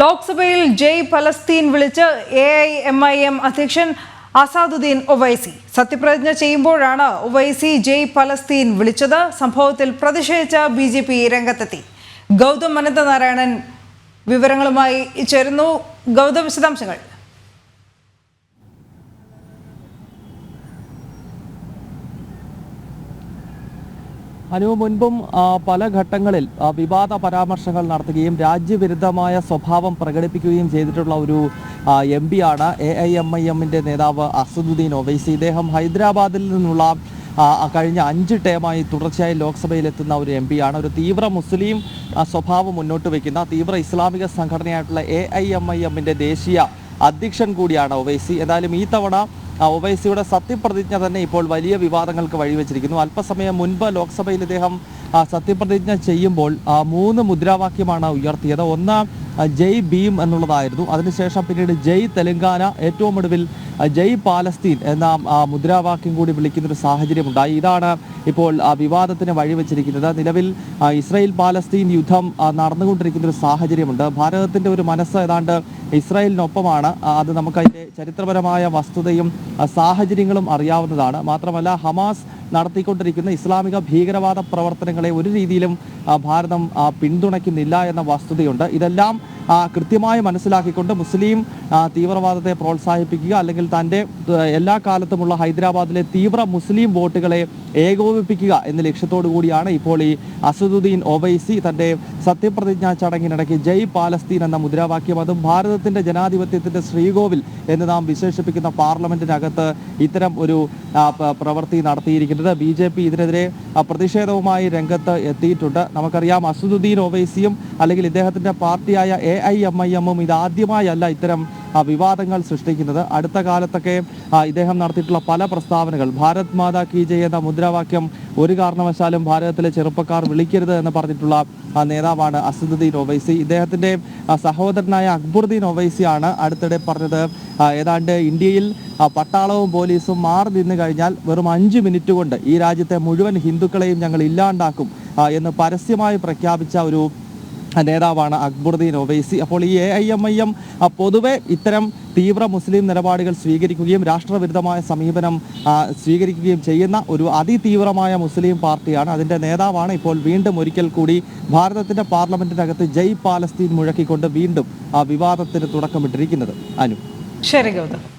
ലോക്സഭയിൽ ജയ് ഫലസ്തീൻ വിളിച്ച് A I M I M അധ്യക്ഷൻ അസാദുദ്ദീൻ ഒവൈസി. സത്യപ്രതിജ്ഞ ചെയ്യുമ്പോഴാണ് ഒവൈസി ജയ് ഫലസ്തീൻ വിളിച്ചത്. സംഭവത്തിൽ പ്രതിഷേധിച്ച ബി ജെ പി രംഗത്തെത്തി. ഗൗതം അനന്തനാരായണൻ വിവരങ്ങളുമായി ചേരുന്നു. ഗൗതം വിശദാംശങ്ങൾ. അനു മുൻപും പല ഘട്ടങ്ങളിൽ വിവാദ പരാമർശങ്ങൾ നടത്തുകയും രാജ്യവിരുദ്ധമായ സ്വഭാവം പ്രകടിപ്പിക്കുകയും ചെയ്തിട്ടുള്ള ഒരു എം ആണ് എ ഐ എം ഐ എമ്മിന്റെ നേതാവ് അസദുദ്ദീൻ ഒവൈസി. ഇദ്ദേഹം ഹൈദരാബാദിൽ നിന്നുള്ള കഴിഞ്ഞ അഞ്ച് ടേമായി തുടർച്ചയായി ലോക്സഭയിലെത്തുന്ന ഒരു എം ആണ്. ഒരു തീവ്ര മുസ്ലിം സ്വഭാവം മുന്നോട്ട് വയ്ക്കുന്ന തീവ്ര ഇസ്ലാമിക സംഘടനയായിട്ടുള്ള എ ഐ എം ഐ എമ്മിന്റെ ദേശീയ അധ്യക്ഷൻ കൂടിയാണ് ഒവൈസി. എന്തായാലും ഈ തവണ ഒവൈസിയുടെ സത്യപ്രതിജ്ഞ തന്നെ ഇപ്പോൾ വലിയ വിവാദങ്ങൾക്ക് വഴിവെച്ചിരിക്കുന്നു. അല്പസമയം മുൻപ് ലോക്സഭയിൽ ഇദ്ദേഹം സത്യപ്രതിജ്ഞ ചെയ്യുമ്പോൾ മൂന്ന് മുദ്രാവാക്യമാണ് ഉയർത്തിയത്. ഒന്ന് ജയ് ഭീം എന്നുള്ളതായിരുന്നു. അതിനുശേഷം പിന്നീട് ജയ് തെലങ്കാന ഏറ്റവും ഒടുവിൽ ജയ് പാലസ്തീൻ എന്ന മുദ്രാവാക്യം കൂടി വിളിക്കുന്ന ഒരു സാഹചര്യമുണ്ടായി. ഇതാണ് ഇപ്പോൾ വിവാദത്തിന് വഴിവെച്ചിരിക്കുന്നത്. നിലവിൽ ഇസ്രായേൽ പാലസ്തീൻ യുദ്ധം നടന്നുകൊണ്ടിരിക്കുന്ന ഒരു സാഹചര്യമുണ്ട്. ഭാരതത്തിന്റെ ഒരു മനസ്സ് ഏതാണ്ട് ഇസ്രായേലിനൊപ്പമാണ്. അത് നമുക്ക് അതിന്റെ ചരിത്രപരമായ വസ്തുതയും സാഹചര്യങ്ങളും അറിയാവുന്നതാണ്. മാത്രമല്ല ഹമാസ് നടത്തിക്കൊണ്ടിരിക്കുന്ന ഇസ്ലാമിക ഭീകരവാദ പ്രവർത്തനങ്ങളെ ഒരു രീതിയിലും ഭാരതം പിന്തുണയ്ക്കുന്നില്ല എന്ന വസ്തുതയുണ്ട്. ഇതെല്ലാം കൃത്യമായി മനസ്സിലാക്കിക്കൊണ്ട് മുസ്ലിം തീവ്രവാദത്തെ പ്രോത്സാഹിപ്പിക്കുക അല്ലെങ്കിൽ തന്റെ എല്ലാ കാലത്തുമുള്ള ഹൈദരാബാദിലെ തീവ്ര മുസ്ലിം വോട്ടുകളെ ഏകോപിപ്പിക്കുക എന്ന ലക്ഷ്യത്തോടു കൂടിയാണ് ഇപ്പോൾ ഈ അസദുദ്ദീൻ ഒവൈസി തന്റെ സത്യപ്രതിജ്ഞാ ചടങ്ങിനിടയ്ക്ക് ജയ് പാലസ്തീൻ എന്ന മുദ്രാവാക്യം. അതും ഭാരതത്തിന്റെ ജനാധിപത്യത്തിന്റെ ശ്രീകോവിൽ എന്ന് നാം വിശേഷിപ്പിക്കുന്ന പാർലമെന്റിനകത്ത് ഇത്തരം ഒരു പ്രവൃത്തി നടത്തിയിരിക്കുന്നത്. ബി ജെ പി ഇതിനെതിരെ പ്രതിഷേധവുമായി രംഗത്ത് എത്തിയിട്ടുണ്ട്. നമുക്കറിയാം അസദുദ്ദീൻ ഒവൈസിയും അല്ലെങ്കിൽ ഇദ്ദേഹത്തിന്റെ പാർട്ടിയായ എ ഐ എം ഐ എമ്മും ഇതാദ്യമായല്ല ഇത്തരം വിവാദങ്ങൾ സൃഷ്ടിക്കുന്നത്. അടുത്ത കാലത്തൊക്കെ ഇദ്ദേഹം നടത്തിയിട്ടുള്ള പല പ്രസ്താവനകൾ ഭാരത് മാതാ കി ജയ് എന്ന മുദ്രാവാക്യം ഒരു കാരണവശാലും ഭാരതത്തിലെ ചെറുപ്പക്കാർ വിളിക്കരുത് എന്ന് പറഞ്ഞിട്ടുള്ള നേതാവാണ് അസദുദ്ദീൻ ഒവൈസി. ഇദ്ദേഹത്തിന്റെ സഹോദരനായ അക്ബറുദ്ദീൻ ഒവൈസിയാണ് അടുത്തിടെ പറഞ്ഞത്. ഏതാണ്ട് ഇന്ത്യയിൽ പട്ടാളവും പോലീസും മാറി നിന്ന് കഴിഞ്ഞാൽ വെറും അഞ്ച് മിനിറ്റ് കൊണ്ട് ഈ രാജ്യത്തെ മുഴുവൻ ഹിന്ദുക്കളെയും ഞങ്ങൾ ഇല്ലാണ്ടാക്കും എന്ന് പരസ്യമായി പ്രഖ്യാപിച്ച ഒരു നേതാവാണ് അക്ബറുദ്ദീൻ ഒവൈസി. അപ്പോൾ ഈ A I M I M പൊതുവെ ഇത്തരം തീവ്ര മുസ്ലിം നിലപാടുകൾ സ്വീകരിക്കുകയും രാഷ്ട്രവിരുദ്ധമായ സമീപനം സ്വീകരിക്കുകയും ചെയ്യുന്ന ഒരു അതിതീവ്രമായ മുസ്ലിം പാർട്ടിയാണ്. അതിന്റെ നേതാവാണ് ഇപ്പോൾ വീണ്ടും ഒരിക്കൽ കൂടി ഭാരതത്തിന്റെ പാർലമെന്റിനകത്ത് ജയ് പാലസ്തീൻ മുഴക്കിക്കൊണ്ട് വീണ്ടും ആ വിവാദത്തിന് തുടക്കമിട്ടിരിക്കുന്നത്. അനു. ശരി ഗൗതം.